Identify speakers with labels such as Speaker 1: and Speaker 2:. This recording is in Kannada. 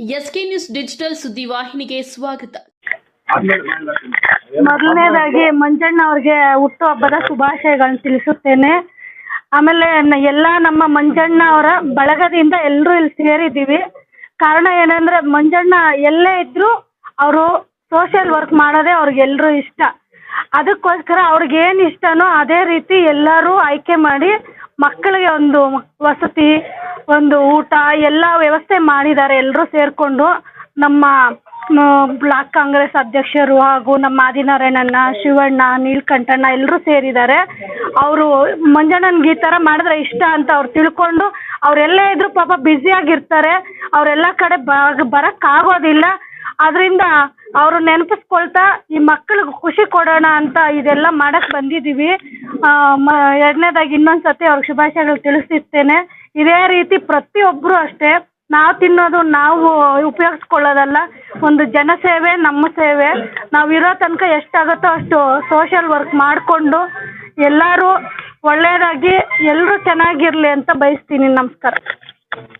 Speaker 1: ಎಸ್ಕೆ ನ್ಯೂಸ್ ಡಿಜಿಟಲ್ ಸುದ್ದಿವಾಹಿನಿಗೆ ಸ್ವಾಗತ.
Speaker 2: ಮೊದಲನೇದಾಗಿ ಮಂಜಣ್ಣ ಅವ್ರಿಗೆ ಹುಟ್ಟುಹಬ್ಬದ ಶುಭಾಶಯಗಳನ್ನು ತಿಳಿಸುತ್ತೇನೆ. ಆಮೇಲೆ ಎಲ್ಲಾ ಎಲ್ಲ ನಮ್ಮ ಮಂಜಣ್ಣ ಅವರ ಬಳಗದಿಂದ ಎಲ್ಲರೂ ಇಲ್ಲಿ ಸೇರಿದ್ದೀವಿ. ಕಾರಣ ಏನಂದ್ರೆ ಮಂಜಣ್ಣ ಎಲ್ಲೇ ಇದ್ರು ಅವರು ಸೋಷಿಯಲ್ ವರ್ಕ್ ಮಾಡೋದೇ ಅವ್ರಿಗೆಲ್ಲರೂ ಇಷ್ಟ. ಅದಕ್ಕೋಸ್ಕರ ಅವ್ರಿಗೆ ಏನು ಇಷ್ಟನೋ ಅದೇ ರೀತಿ ಎಲ್ಲರೂ ಆಯ್ಕೆ ಮಾಡಿ ಮಕ್ಕಳಿಗೆ ಒಂದು ವಸತಿ ಒಂದು ಊಟ ಎಲ್ಲ ವ್ಯವಸ್ಥೆ ಮಾಡಿದ್ದಾರೆ ಎಲ್ಲರೂ ಸೇರಿಕೊಂಡು ನಮ್ಮ ಬ್ಲಾಕ್ ಕಾಂಗ್ರೆಸ್ ಅಧ್ಯಕ್ಷರು ಹಾಗೂ ನಮ್ಮ ಆದಿನಾರಾಯಣಣ್ಣ, ಶಿವಣ್ಣ, ನೀಲಕಂಠಣ್ಣ ಎಲ್ಲರೂ ಸೇರಿದ್ದಾರೆ. ಅವರು ಮಂಜಣ್ಣನ್ಗೆ ಈ ಥರ ಮಾಡಿದ್ರೆ ಇಷ್ಟ ಅಂತ ಅವ್ರು ತಿಳ್ಕೊಂಡು ಅವರೆಲ್ಲೇ ಇದ್ರು ಪಾಪ ಬ್ಯುಸಿಯಾಗಿರ್ತಾರೆ ಅವರೆಲ್ಲ ಕಡೆ ಬರೋಕ್ಕಾಗೋದಿಲ್ಲ ಅದರಿಂದ ಅವರು ನೆನಪಿಸ್ಕೊಳ್ತಾ ಈ ಮಕ್ಕಳಿಗೆ ಖುಷಿ ಕೊಡೋಣ ಅಂತ ಇದೆಲ್ಲ ಮಾಡಕ್ಕೆ ಬಂದಿದ್ದೀವಿ. ಎರಡನೇದಾಗಿ ಇನ್ನೊಂದು ಸತಿ ಅವ್ರಿಗೆ ಶುಭಾಶಯಗಳು ತಿಳಿಸಿರ್ತೇನೆ ಇದೇ ರೀತಿ ಪ್ರತಿಯೊಬ್ಬರು ಅಷ್ಟೇ ನಾವು ತಿನ್ನೋದು ನಾವು ಉಪಯೋಗಿಸ್ಕೊಳ್ಳೋದಲ್ಲ, ಒಂದು ಜನಸೇವೆ ನಮ್ಮ ಸೇವೆ. ನಾವು ಇರೋ ತನಕ ಎಷ್ಟಾಗುತ್ತೋ ಅಷ್ಟು ಸೋಷಿಯಲ್ ವರ್ಕ್ ಮಾಡಿಕೊಂಡು ಎಲ್ಲರೂ ಒಳ್ಳೆಯದಾಗಿ ಎಲ್ಲರೂ ಚೆನ್ನಾಗಿರ್ಲಿ ಅಂತ ಬಯಸ್ತೀನಿ. ನಮಸ್ಕಾರ.